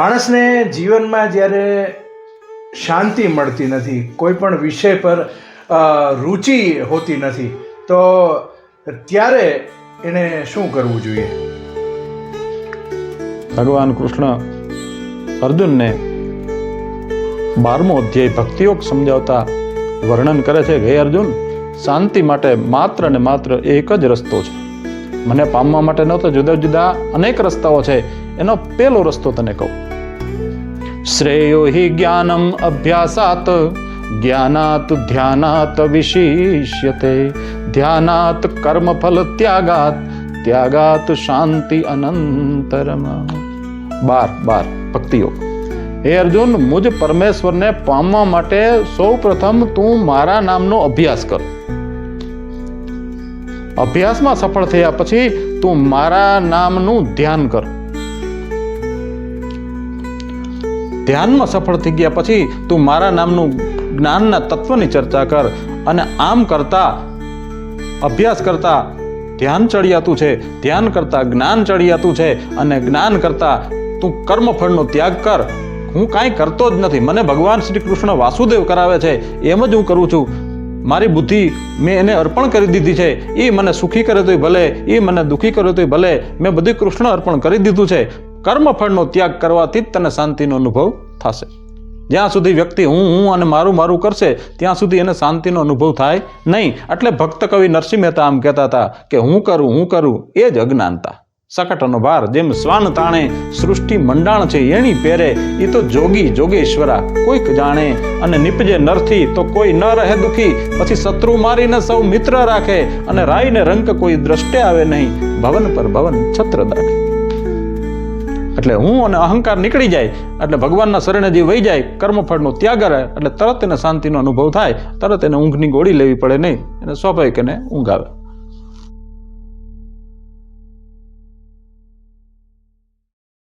માણસને જીવનમાં જ્યારે શાંતિ મળતી નથી કોઈ પણ વિષય પર રુચિ હોતી નથી, તો ત્યારે એને શું કરવું જોઈએ? ભગવાન કૃષ્ણ અર્જુનને બારમો અધ્યાય ભક્તિયોગ સમજાવતા વર્ણન કરે છે કે હે અર્જુન, શાંતિ માટે માત્ર ને માત્ર એક જ રસ્તો છે. મને પામવા માટેનો તો જુદા જુદા અનેક રસ્તાઓ છે. એનો પેલો રસ્તો તને કહું. શ્રેયો હિ જ્ઞાનમ અભ્યાસાત, જ્ઞાનાત ધ્યાનાત વિશિષ્યતે, ધ્યાનાત કર્મફલ ત્યાગાત ત્યાગાત શાંતિ અનંતરમ. બાર બાર ભક્તિયોગ હે અર્જુન, મુજ પરમેશ્વરને પામવા માટે સૌ પ્રથમ તું મારા નામનો અભ્યાસ કર. અભ્યાસમાં સફળ થયા પછી તું મારા નામનું ધ્યાન કર. ધ્યાનમાં સફળ થઈ ગયા પછી તું મારા નામનું જ્ઞાનના તત્વની ચર્ચા કર અને આમ કરતા, અભ્યાસ કરતા ધ્યાન ચડિયાતું છે, ધ્યાન કરતા જ્ઞાન ચડિયાતું છે અને જ્ઞાન કરતા તું કર્મફળનો ત્યાગ કર. હું કાંઈ કરતો જ નથી. મને ભગવાન શ્રી કૃષ્ણ વાસુદેવ કરાવે છે. એમ જ હું કરું છું. મારી બુદ્ધિ મેં એને અર્પણ કરી દીધી છે. એ મને સુખી કરે તોય ભલે એ મને દુઃખી કરે તોય ભલે. મેં બધું કૃષ્ણ અર્પણ કરી દીધું છે. કર્મફળનો ત્યાગ કરવાથી જ તને શાંતિનો અનુભવ થશે. જ્યાં સુધી વ્યક્તિ હું હું અને મારું મારું કરશે, ત્યાં સુધી એને શાંતિનો અનુભવ થાય નહીં. એટલે ભક્ત કવિ નરસિંહ મહેતા આમ કહેતા હતા કે હું કરું હું કરું, એ જ અજ્ઞાનતા. સકટનો ભાર જેમ શ્વાન તાણે, સૃષ્ટિ મંડાણ છે એની પહેરે એ તો જોગી જોગેશ્વરા, કોઈક જાણે. અને નિપજે નરથી તો કોઈ ન રહે દુખી. પછી શત્રુ મારીને સૌ મિત્ર રાખે અને રાઈને રંક કોઈ દ્રષ્ટે આવે નહીં. ભવન પર ભવન છત્ર દાખે. એટલે હું અને અહંકાર નીકળી જાય, એટલે ભગવાનના શરણે જે વહી જાય, કર્મફળનો ત્યાગ કરે, એટલે તરત એને શાંતિનો અનુભવ થાય, તરત એને ઊંઘની ગોળી લેવી પડે નહીં, એને સ્વાભાવિક એને ઊંઘ આવે.